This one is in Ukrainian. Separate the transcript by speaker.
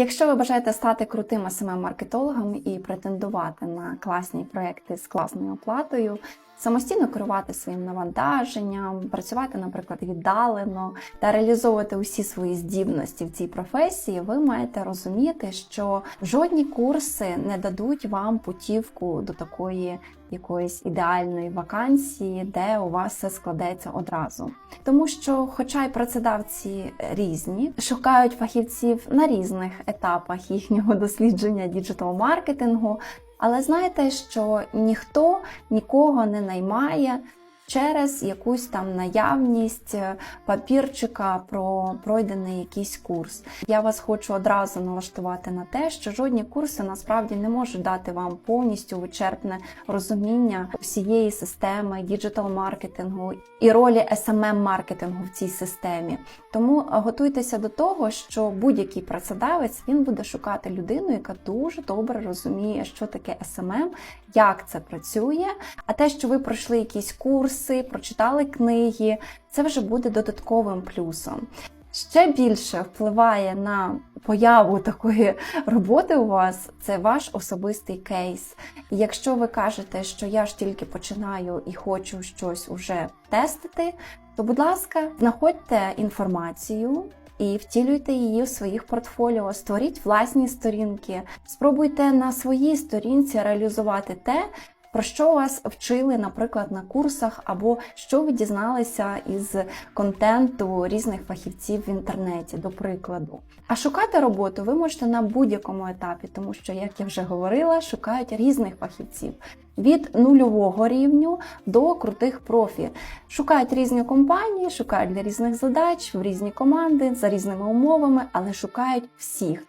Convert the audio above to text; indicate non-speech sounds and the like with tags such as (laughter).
Speaker 1: Якщо ви бажаєте стати крутим smm маркетологом і претендувати на класні проекти з класною оплатою, самостійно керувати своїм навантаженням, працювати, наприклад, віддалено та реалізовувати усі свої здібності в цій професії, ви маєте розуміти, що жодні курси не дадуть вам путівку до такої якоїсь ідеальної вакансії, де у вас все складеться одразу. Тому що, хоча й працедавці різні, шукають фахівців на різних етапах їхнього (laughs) дослідження діджитал-маркетингу, але знаєте, що ніхто нікого не наймає через якусь там наявність е, папірчика про пройдений якийсь курс. Я вас хочу одразу налаштувати на те, що жодні курси насправді не можуть дати вам повністю вичерпне розуміння всієї системи діджитал-маркетингу і ролі smm маркетингу в цій системі. Тому е, готуйтеся до того, що будь-який працедавець він буде шукати людину, яка дуже добре розуміє, що таке SMM, як це працює. А те, що ви пройшли якісь курси, прочитали книги, це вже буде додатковим плюсом. Ще більше впливає на появу такої роботи у вас це ваш особистий кейс. І якщо ви кажете, що я ж тільки починаю і хочу щось уже тестити, то, будь ласка, знаходьте інформацію. І втілюйте її в своїх портфоліо, створіть власні сторінки, спробуйте на своїй сторінці реалізувати те, про що вас вчили, наприклад, на курсах, або що ви дізналися із контенту різних фахівців в інтернеті, до прикладу. А шукати роботу ви можете на будь-якому етапі, тому що, як я вже говорила, шукають різних фахівців. Від нульового рівню до крутих профі. Шукають різні компанії, шукають для різних задач, в різні команди, за різними умовами, але шукають всіх.